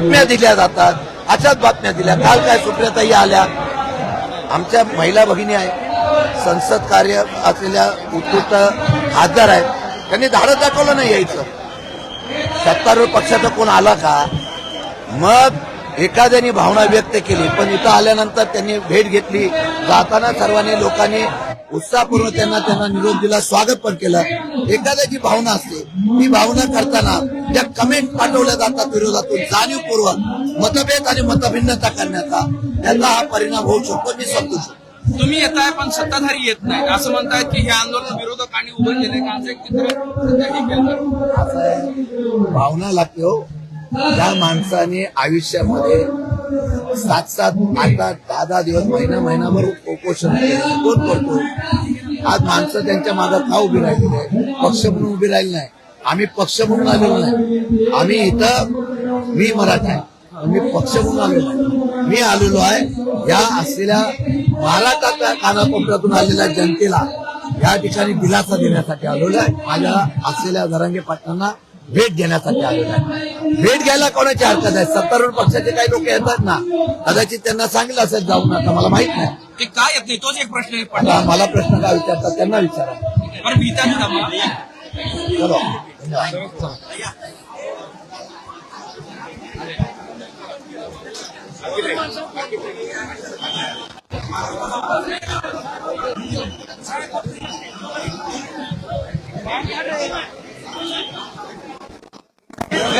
बातम्या दिल्या जातात. अशाच बातम्या दिल्या. काल काय सुप्रियाताई आल्या? आमच्या महिला भगिनी आहेत. संसद कार्य असलेल्या उत्कृष्ट खासदार आहेत. त्यांनी धाडस दाखवलं नाही यायचं. सत्तारूढ पक्षाचा कोण आला का? मग एखाद्याने भावना व्यक्त केली. पण इथं आल्यानंतर त्यांनी भेट घेतली. जाताना सर्वांनी लोकांनी उत्साहपूर्वक त्यांना त्यांना निरोप दिला स्वागत पण केलं. एखाद्याची भावना असते ती भावना करताना ज्या कमेंट पाठवल्या जातात विरोधातून जाणीवपूर्वक मतभेद आणि मतभिन्नता करण्याचा त्याचा हा परिणाम होऊ शकतो मी समजू शकतो. तुम्ही येताय पण सत्ताधारी येत नाही. असं म्हणतायत की हे आंदोलन विरोधकांनी उघडलेलं आहे का असं एक चित्र आहे, भावना लागते हो. त्या माणसाने आयुष्यामध्ये सात सात आठ आठ दहा दहा दिवस महिना महिनाभर उपोषण केलं. कोण करतो? आज माणसं त्यांच्या मागात का उभी राहिलेली आहे पक्ष म्हणून उभी राहिली नाही. आम्ही पक्ष म्हणून आलेलो नाही. आम्ही इथं मी मराठा आहे. मी पक्ष म्हणून आलेलो आहे मी आलेलो आहे या असलेल्या महाराष्ट्राच्या कानाकोपऱ्यातून आलेल्या जनतेला या ठिकाणी दिलासा देण्यासाठी आलेलो आहे. माझ्या असलेल्या धरंगे पाटलांना भेट घेण्यासाठी आलेलो आहे. भेट घ्यायला कोणाची हरकत आहे? सत्तारूढ पक्षाचे काही लोक येतात ना कदाचित त्यांना सांगितलं असेल जाऊन आता मला माहीत नाही. ते का येत नाही? तोच एक प्रश्न आहे. आता मला प्रश्न काय विचारतात? त्यांना विचारा. बरं भीता थांबा चलो. धन्यवाद.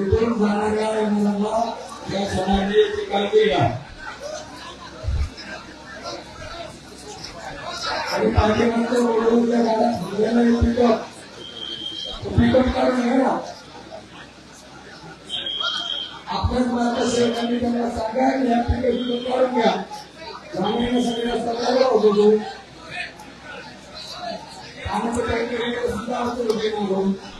तिथून जाणाऱ्या मुलांना या समाजाची याची काळजी आणि पाठीमागच्या रोडवरच्या गाड्या थांबलेल्या पिकअप पिकअप काढून घ्या ना आपल्याच मार्ग सेवकांनी त्यांना सांगा की या पिकअप पिकअप काढून घ्या जाण्यासाठी रस्ता चालू होतो आमचं काहीतरी सुद्धा असं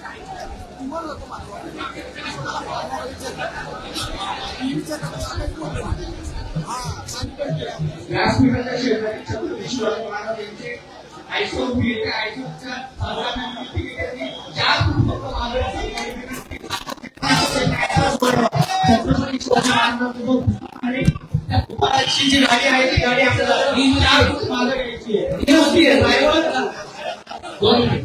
व्यासपीठाच्या शेजारी छत्रपती शिवाजी महाराज यांचे आयसोल बी येते आयसोलच्या संग्रामानिमित्त त्यांनी चार पुस्तकं मागवली. छत्रपती शिवाजी महाराजांसोबत आणि त्या तुकारामची जी गाडी आहे ती गाडी आपल्याला ही चार फूट मागे घ्यायची आहे. ही होती आहे, driver. दोन मिनिट.